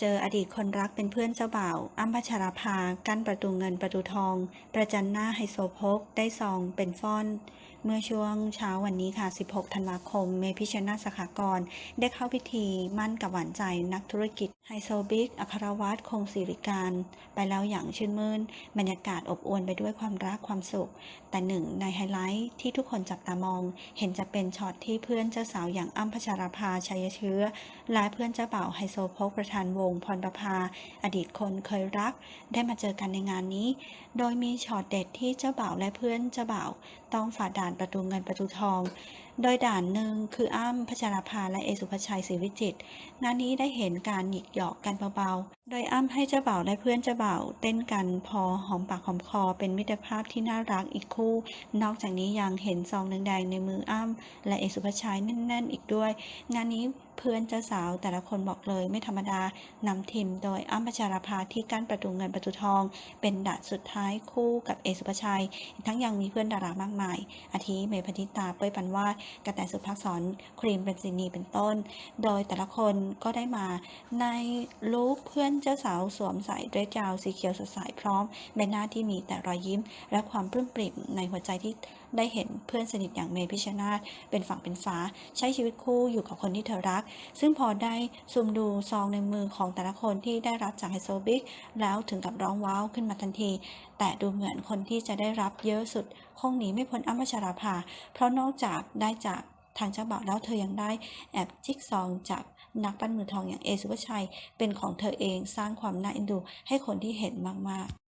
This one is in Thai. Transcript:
เจออดีตคนรักเป็นเพื่อนเจ้าบ่าวอัมพชราภา กั้นประตูเงินประตูทอง ประจันหน้าไฮโซโพกได้ซองเป็นฟ่อน เมื่อช่วงเช้าวันนี้ค่ะ 16 ธันวาคม เมพิชนาสขากร ได้เข้าพิธีมั่นกับหวานใจนักธุรกิจไฮโซบิ๊กอัครวัตรคงศิริการ ไปแล้วอย่างชื่นมื่น บรรยากาศอบอวลไปด้วยความรักความสุข แต่หนึ่งในไฮไลท์ที่ทุกคนจับตามอง เห็นจะเป็นช็อตที่เพื่อนเจ้าสาวอย่างอ้ำพัชราภาชัยเชื้อ และเพื่อนเจ้าบ่าวไฮโซโพกประธานวงพรประภา อดีตคนเคยรัก ได้มาเจอกันในงานนี้ โดยมีช็อตเด็ดที่เจ้าบ่าวและเพื่อนเจ้าบ่าวต้องฝ่าด่านประตูเงินประตูทอง โดยด่านหนึ่งคืออ้ำพัชราภาและเอสุภชัยศรีวิจิตงานนี้ได้เห็นการหยิกหยอกกันเบาๆ โดยอ้ำให้เจ้าบ่าวและเพื่อนเจ้าบ่าวเต้นกันพอหอมปากหอมคอเป็นมิตรภาพที่น่ารักอีกคู่ นอกจากนี้ยังเห็นซองแดงๆในมืออ้ำและเอสุภชัยแน่นๆ อีกด้วย งานนี้ เพื่อนเจ้าสาวแต่ละคนบอกเลยไม่ธรรมดานำทีมโดยอ้ำพัชราภาที่กั้นประตูเงินประตูทอง เป็นด่านสุดท้ายคู่กับเอสุภชัย ทั้งยังมีเพื่อนดารามากมาย อาทิเมย์พนิตาเป้ยปันวาดกระแตสุภักษรครีมเบนซินีเป็นต้น โดยแต่ละคนก็ได้มาในลุคเพื่อนเจ้าสาวสวมใส่เดรสยาวสีเขียวสดใสพร้อมใบหน้าที่มีแต่รอยยิ้ม และความปลื้มปริ่มในหัวใจที่ได้เห็นเพื่อนสนิทอย่างเมย์พิชชนาธเป็นฝั่งเป็นฟ้า ใช้ชีวิตคู่อยู่กับคนที่เธอรักซึ่งพอได้ซูมดูซองในมือของแต่ละคนที่ได้รับจากไฮโซบิ๊กแล้วถึงกับร้องว้าวขึ้นมาทันที แต่ดูเหมือนคนที่จะได้รับเยอะสุด คงหนีไม่พ้นอ้ำพัชราภา เพราะนอกจากได้จากทางเจ้าบ่าวแล้วเธอยังได้แอบจิกซองจากนักปั้นมือทองอย่างเอสุภชัย เป็นของเธอเองสร้างความน่าเอ็นดูให้คนที่เห็นมากๆ